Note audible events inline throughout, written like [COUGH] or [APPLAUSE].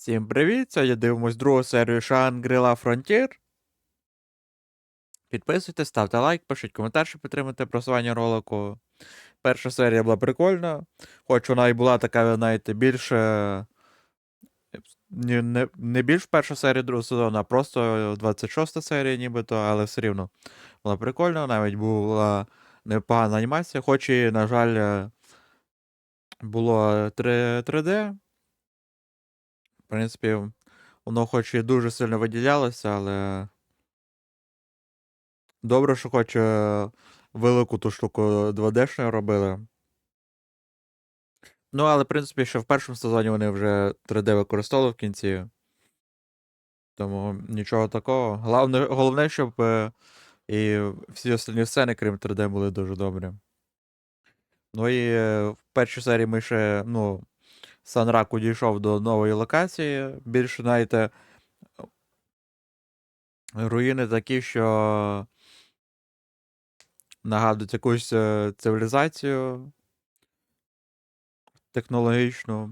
Всім привіт! Сьогодні дивимось другу серію Shangri-La Frontier. Підписуйтесь, ставте лайк, пишіть коментар, щоб підтримати просування ролику. Перша серія була прикольна, хоч вона і була така, знаєте, більше. Не, не, більш перша серія другого сезону, а просто 26 серія, нібито, але все рівно була прикольна, навіть була непогана анімація, хоч і, на жаль, е, було 3, 3D. Принципі, воно хоч і дуже сильно виділялося, але. Добре, що хоч е, велику ту штуку 2D-шною робили. Ну, але, в принципі, ще в першому сезоні вони вже 3D використовували в кінці. Тому нічого такого. Головне, головне щоб е, і всі остальні сцени, крім 3D, були дуже добрі. Ну і е, в першій серії ми ще, ну, Санраку дійшов до нової локації. Більше, знаєте, руїни такі, що нагадують якусь е, цивілізацію технологічну.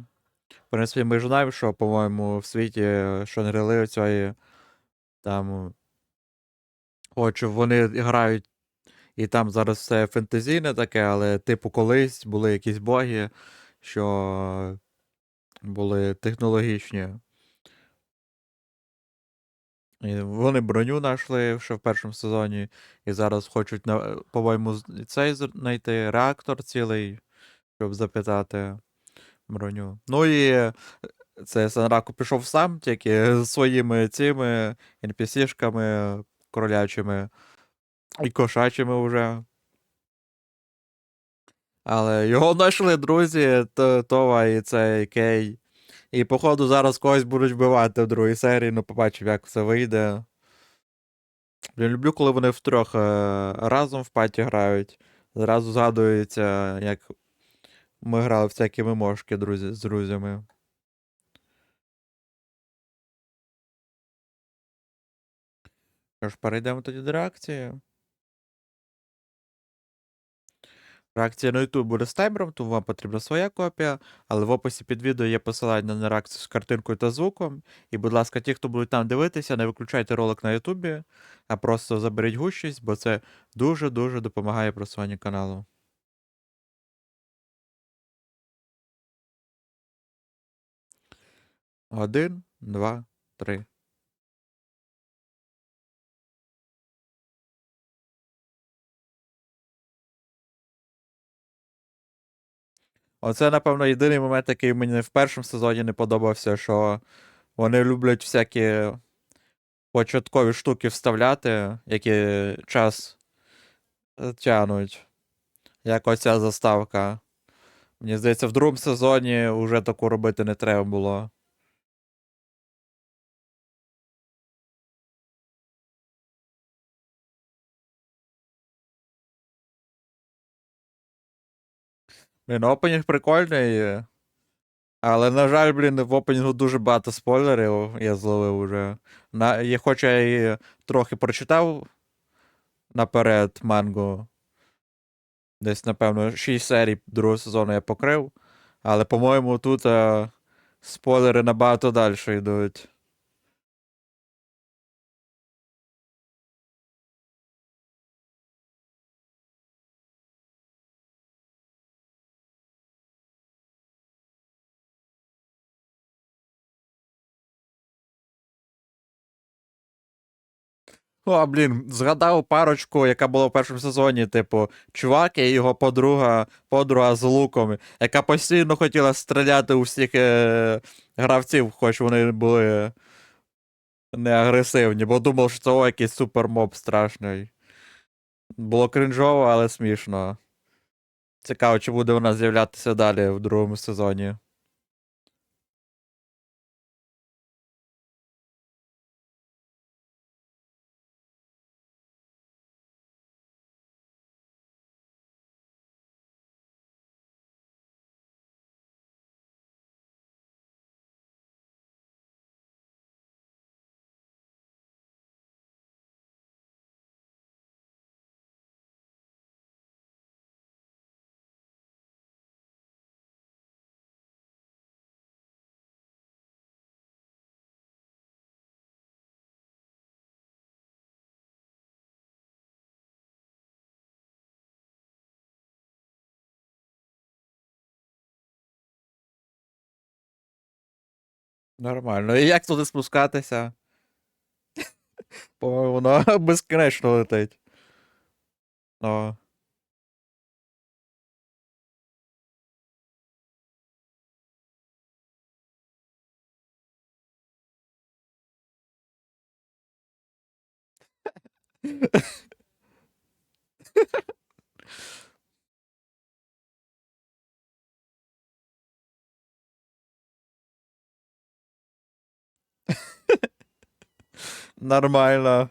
В принципі, ми ж знаємо, що, по-моєму, в світі Шангрили цієї там. Хоч вони грають, і там зараз все фентезійне таке, але, типу, колись були якісь боги, що були технологічні. І вони броню знайшли ще в першому сезоні, і зараз хочуть, по-моєму, цей знайти реактор цілий, щоб запитати броню. Ну і е, це Санраку пішов сам, тільки з своїми цими NPC-шками кролячими і кошачими вже. Але його знайшли друзі, Това і цей Кей. І, походу, зараз когось будуть вбивати в другій серії, ну побачив, як все вийде. Я люблю, коли вони втрьох е, разом в паті грають. Зразу згадується, як ми грали всякі мимошки друзі, з друзями. Що ж, перейдемо тоді до реакції. Реакція на YouTube буде з таймером, тому вам потрібна своя копія, але в описі під відео є посилання на реакцію з картинкою та звуком. І, будь ласка, ті, хто будуть там дивитися, не виключайте ролик на YouTube, а просто заберіть гущість, бо це дуже-дуже допомагає просуванню каналу. Один, два, три. Оце, напевно, єдиний момент, який мені в першому сезоні не подобався, що вони люблять всякі початкові штуки вставляти, які час тягнуть. Як оця заставка. Мені здається, в другому сезоні вже таку робити не треба було. Блін, опенінг прикольний. Але, на жаль, блін, в опенінгу дуже багато спойлерів я зловив уже. На, я, хоча я і трохи прочитав наперед мангу. Десь, напевно, 6 серій другого сезону я покрив. Але, по-моєму, тут а, спойлери набагато далі йдуть. О, блін, згадав парочку, яка була в першому сезоні, типу, чувак і його подруга, подруга з луком, яка постійно хотіла стріляти у всіх е, гравців, хоч вони були не агресивні, бо думав, що це о, якийсь супермоб страшний. Було кринжово, але смішно. Цікаво, чи буде вона з'являтися далі в другому сезоні. Нормально. І як туди спускатися? По-моєму, воно [LAUGHS] безкінечно летить. О. [LAUGHS] Нормально.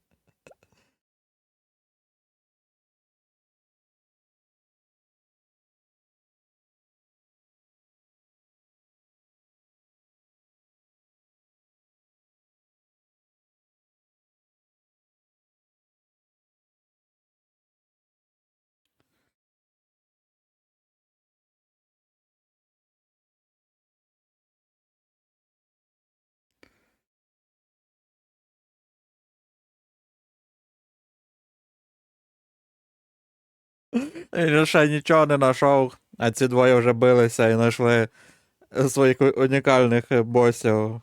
Він ще нічого не знайшов, а ці двоє вже билися і знайшли своїх унікальних босів.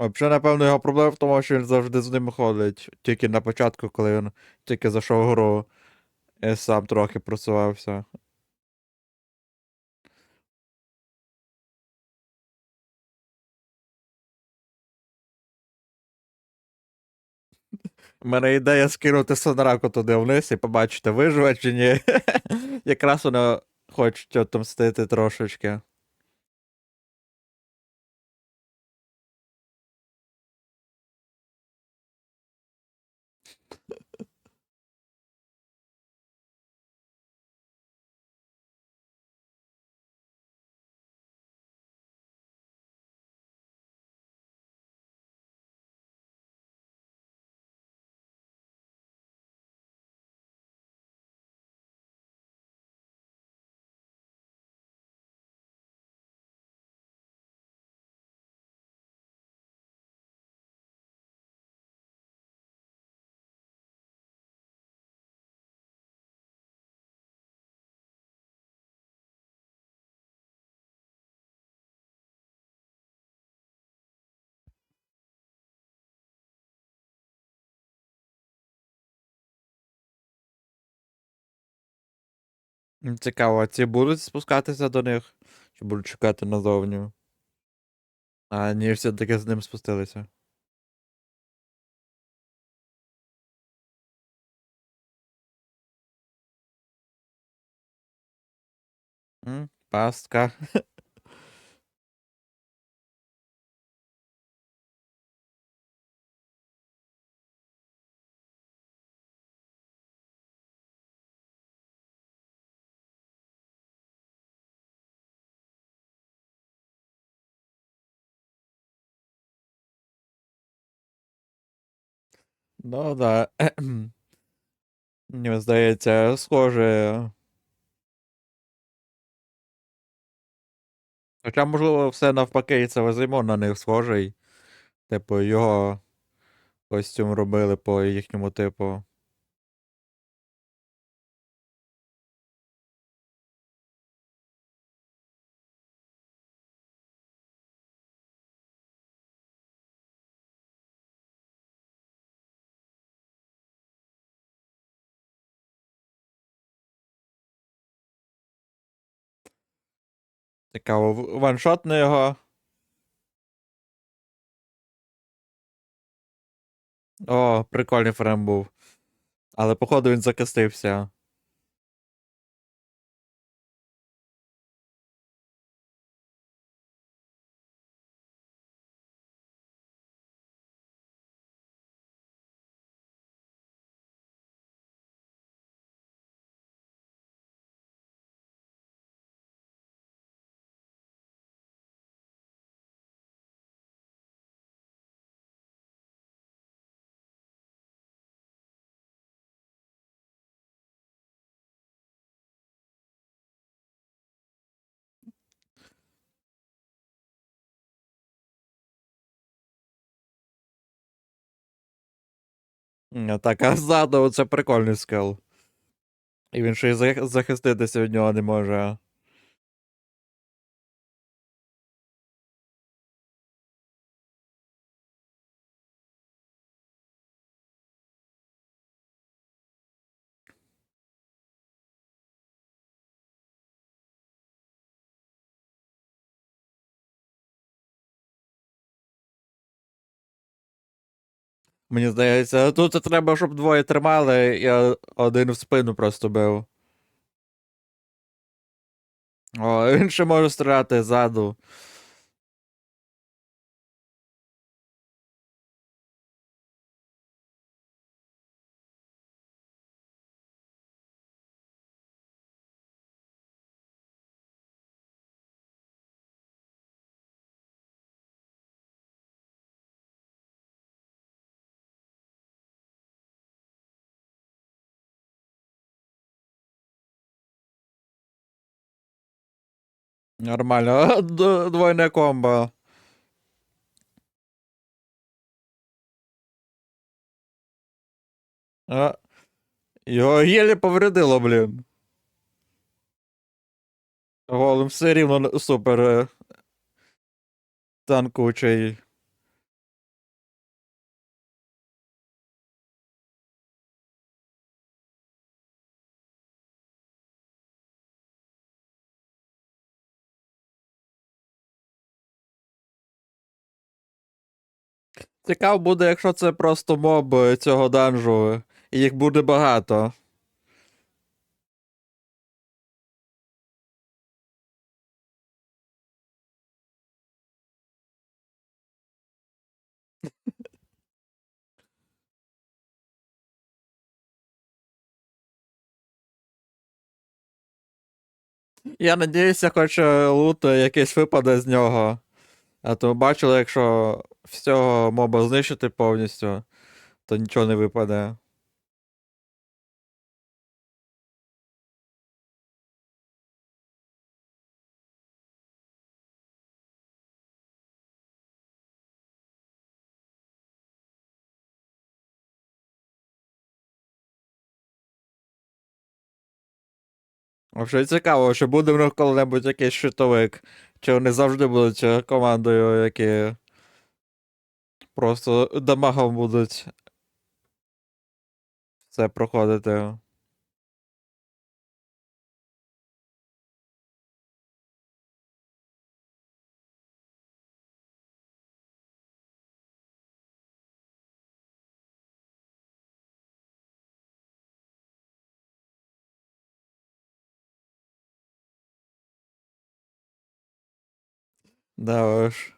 Взагалі, напевно, його проблема в тому, що він завжди з ним ходить. Тільки на початку, коли він тільки зайшов в гру, і сам трохи просувався. У мене ідея скинути Сонраку туди вниз і побачити, виживе чи ні. [LAUGHS] Якраз воно хочуть отомстити трошечки. Цікаво, а ці будуть спускатися до них? Чи будуть чекати назовні? А ні, все-таки з ним спустилися. Пастка. [LAUGHS] Ну да. Мені здається, схоже. Хоча, можливо, все навпаки, і це Вазимон на них схожий. Типу, його костюм робили по їхньому типу. Цікаво, ваншот на його. О, прикольний фрем був. Але походу він закистився. Так, а ззаду це прикольний скел. І він ще й зах- захиститися від нього не може. Мені здається, тут треба, щоб двоє тримали, і один в спину просто бив. О, він ще може стріляти ззаду. Нормально. [LAUGHS] Двойне комбо. А, його єлі повредило, блін. Голим все рівно супер е, танкучий. Цікаво буде, якщо це просто моб е, цього данжу, і їх буде багато. Я надіюся, хоч е, лут е, якийсь випаде з нього. А то бачили, якщо всього моба знищити повністю, то нічого не випаде. Взагалі цікаво, чи буде в них коли-небудь якийсь щитовик, чи вони завжди будуть е, командою, які просто дамагом будуть все проходити. Да уж.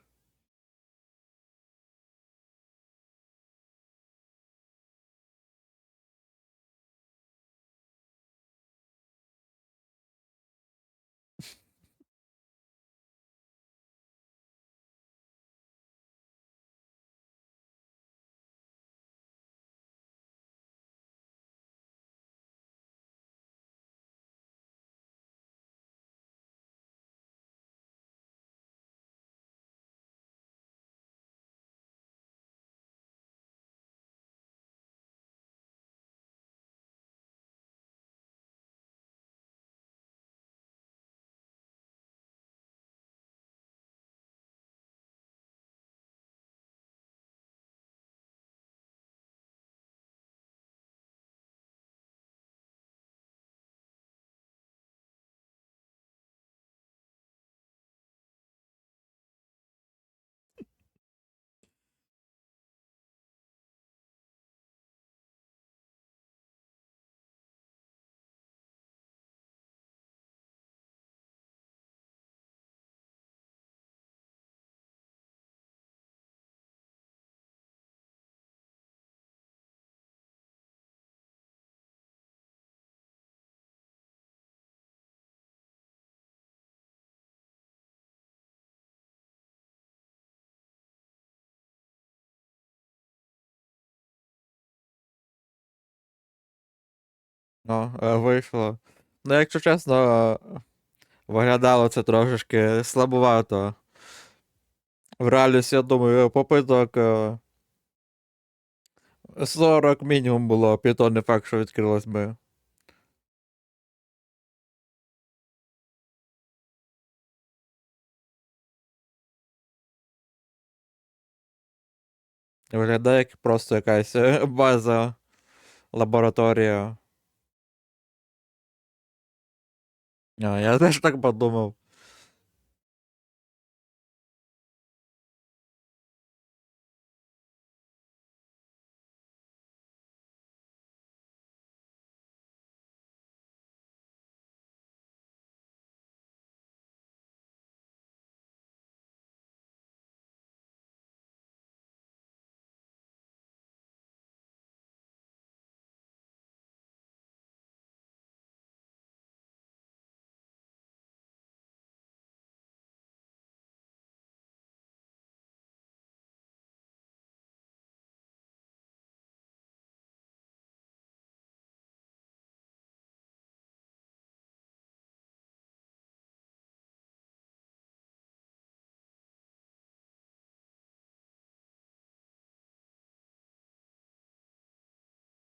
Ну, е, вийшло. Ну, якщо чесно, виглядало це трошечки слабувато. В реальності, я думаю, попиток е, 40 мінімум було, піто не факт, що відкрилось би. Виглядає як просто якась е, база, лабораторія. Я теж так подумав.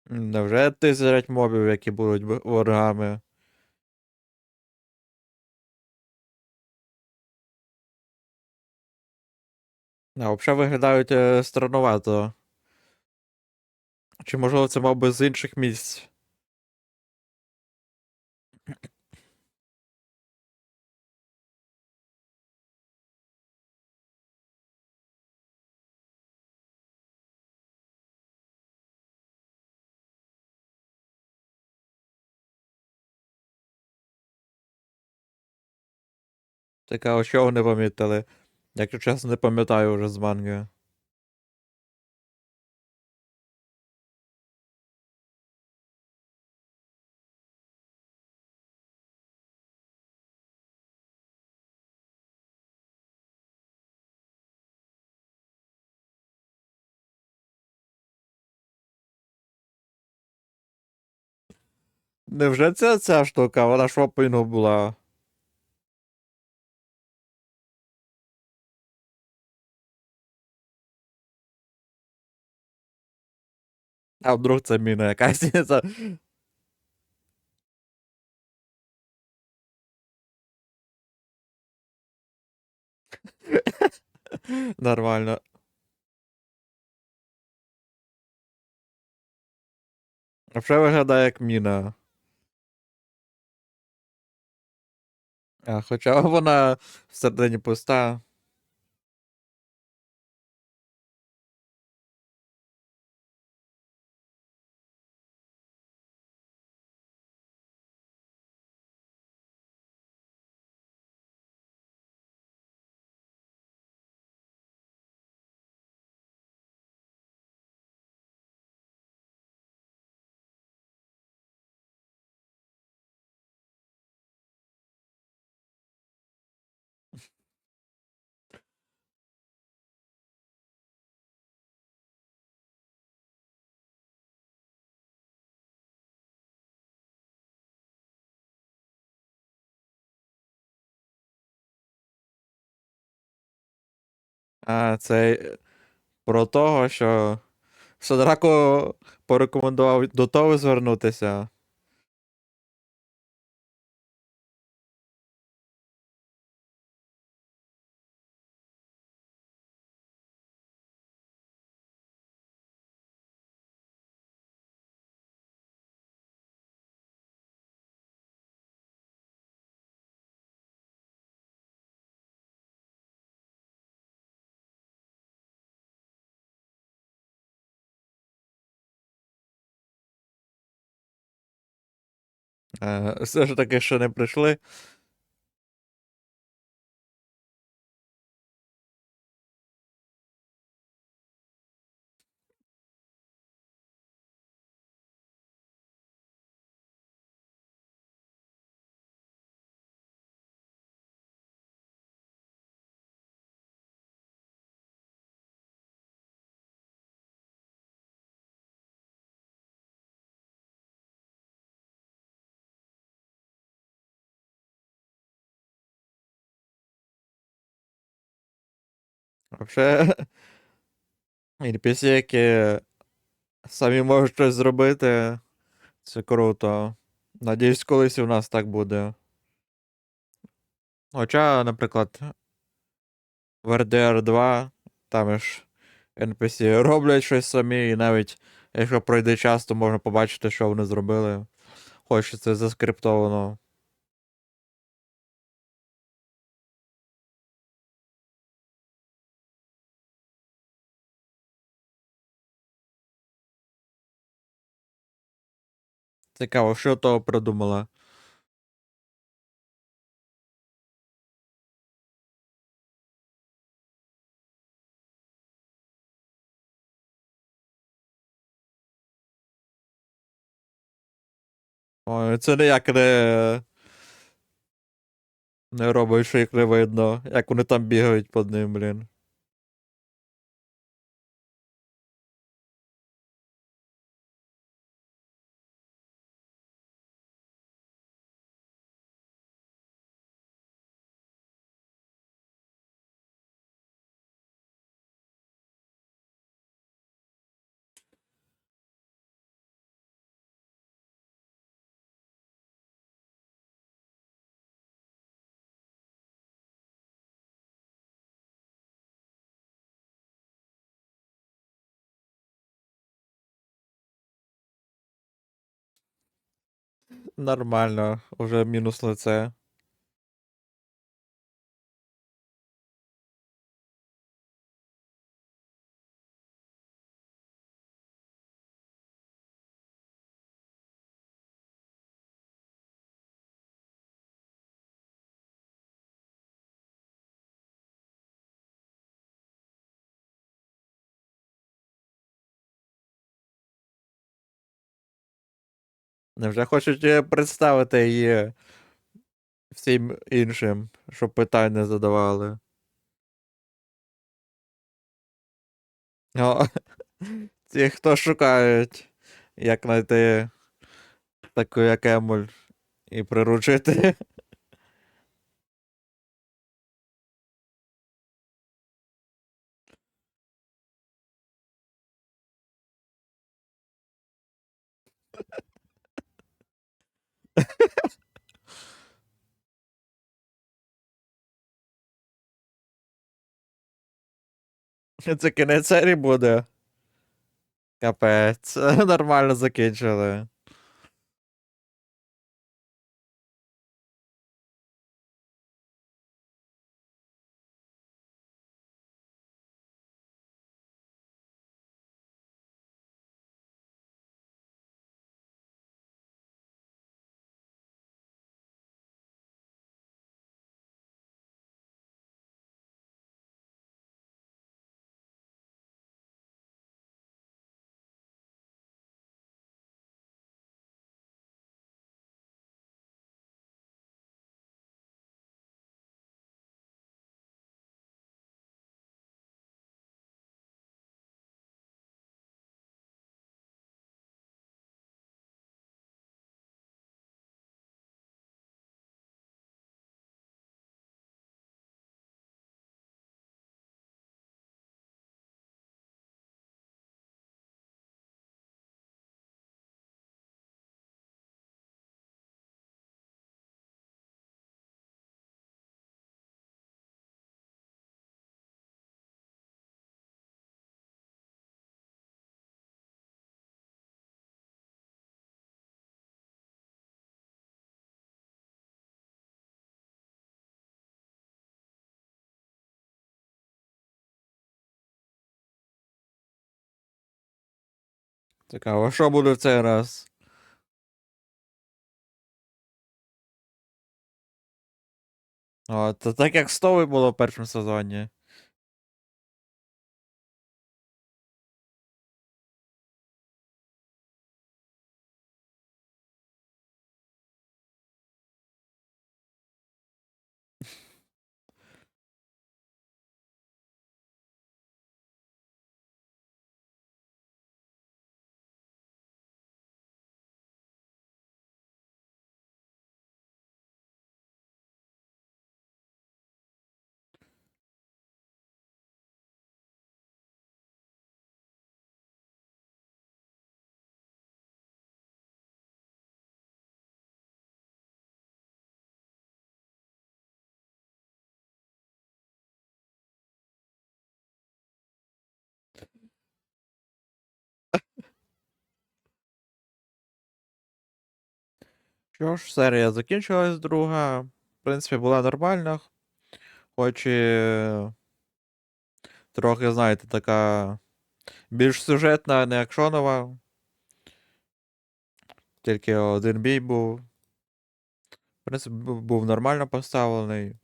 Невже тисячать мобів, які будуть ворогами? А взагалі виглядають странувато. Чи можливо це мав би з інших місць? Цікаво, що вони помітили. Якщо чесно, не пам'ятаю вже з манги. Невже це ця штука? Вона ж в опінгу була. А вдруг це міна якась? Це... Нормально. Вже виглядає як міна. А, хоча вона всередині пуста. А, це про того, що Содрако порекомендував до того звернутися. Все ж таки, що не прийшли. Вообще, [LAUGHS] NPC, які самі можуть щось зробити, це круто. Надіюсь, колись у нас так буде. Хоча, наприклад, в RDR 2 там ж NPC роблять щось самі, і навіть якщо пройде час, то можна побачити, що вони зробили. Хоч це заскриптовано. Цікаво, що того придумала. Ой, це не. Не робить, що їх не видно, як вони там бігають під ним, блін. Нормально, уже мінус лице. Невже хочуть е, представити її всім іншим, щоб питань не задавали. О, [LAUGHS] ті, хто шукають, як знайти таку, як Емуль, і приручити. [LAUGHS] Це кінець серії буде. Капець. [LAUGHS] Нормально закінчили. Цікаво, що буде в цей раз? О, це так як з Товою було в першому сезоні. Що ж, серія закінчилась друга. В принципі, була нормальна. Хоч і трохи, знаєте, така більш сюжетна, не акшонова. Тільки один бій був. В принципі, був нормально поставлений.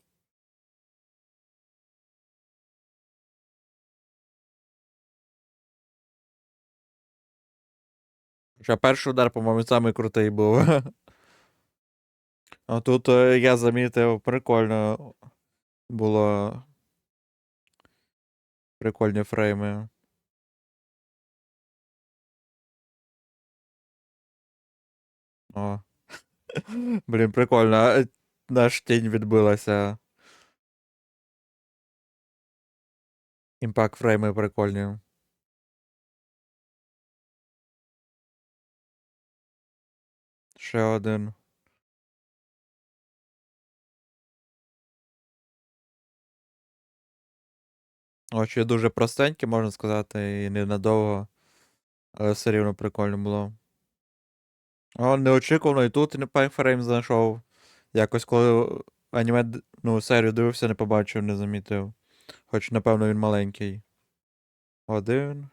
Хоча перший удар, по-моєму, самий крутий був. [LAUGHS] А тут е, я замітив, прикольно було. Прикольні фрейми. О. [LAUGHS] Блін, прикольно. Наш тінь відбилася. Імпакт фрейми прикольні. Ще один. Очі дуже простенькі, можна сказати, і ненадовго. Але все рівно прикольно було. О, неочікувано і тут Impact Frame знайшов. Якось коли аніме, ну, серію дивився, не побачив, не замітив. Хоч, напевно, він маленький. Один.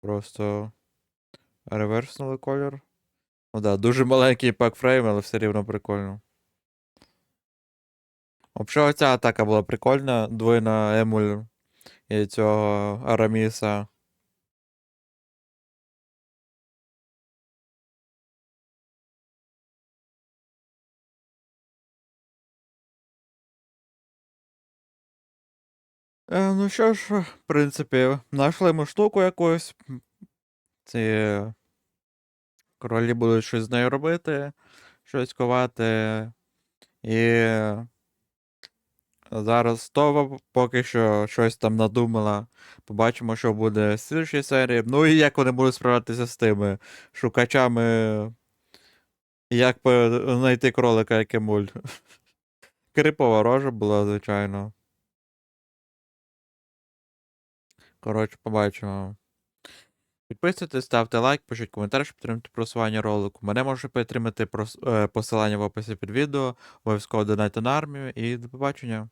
Просто реверснули колір. Ну да, дуже маленький пак фрейм, але все рівно прикольно. Взагалі, ця атака була прикольна. Двойна Емуль і цього Араміса. Е, ну що ж, в принципі, знайшли ми штуку якусь. Ці королі будуть щось з нею робити, щось ковати. І зараз Това поки що щось там надумала. Побачимо, що буде в слідчій серії. Ну і як вони будуть справлятися з тими шукачами. Як знайти кролика, як емуль. [LAUGHS] Крипова рожа була, звичайно. Коротше, побачимо. Підписуйтесь, ставте лайк, пишіть коментар, щоб підтримати просування ролику. Мене можете підтримати е, посилання в описі під відео. Обов'язково донайте на армію і до побачення.